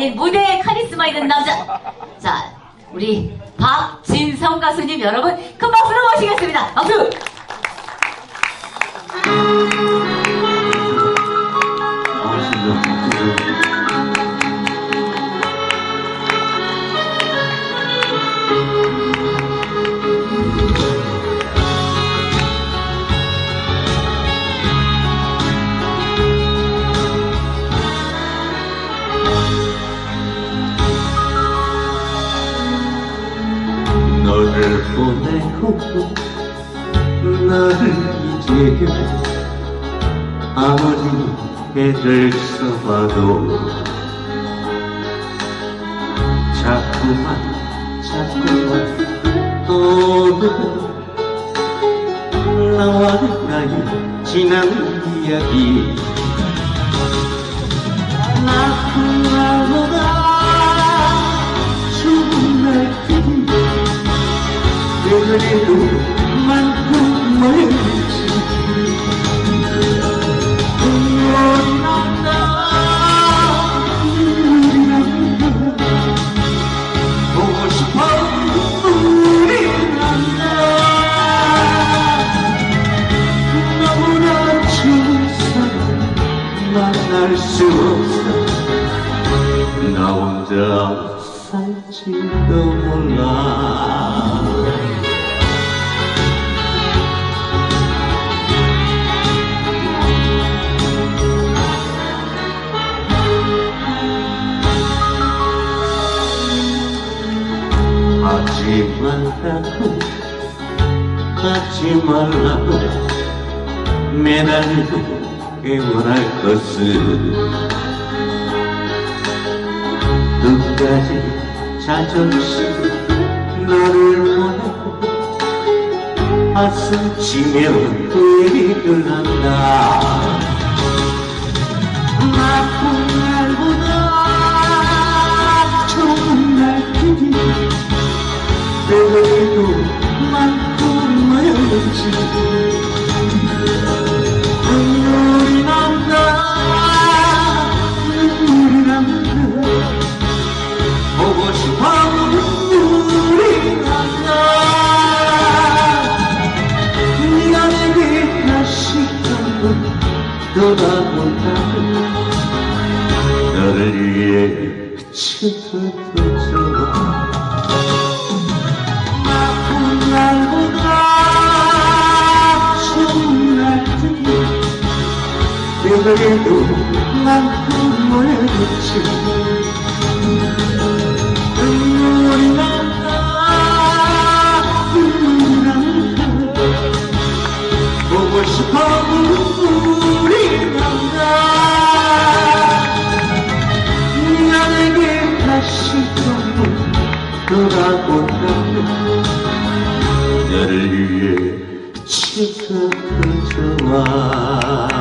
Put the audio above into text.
아닌 무대에 카리스마 있는 남자. 자, 우리 박진성 가수님 여러분 큰 박수로 모시겠습니다. 박수! 보내고 나를 이제 아무리 애를 써봐도 자꾸만 자꾸만 떠오르 나와 나의 지난 이야기 그래도 만큼 멀지 눈물이 난다 눈물이 난다 보고 싶어 눈물이 난다 너무나 좋은 사람 만날 수 없어 나 혼자 살지도 몰라 하지 말라고 하지 말라고 매달리고 애원할 것을. 끝까지 자존심 너를 보내고 가슴 치며 후회를 한다 돌아본다면 너를 위해 치솟아 그래도 난 눈물에 묻지 눈물이 난다. 눈물이 난다. 보고 싶어 눈물이 난다. 나에게 다시 한번 돌아보라면 나를 위해 지금 좋아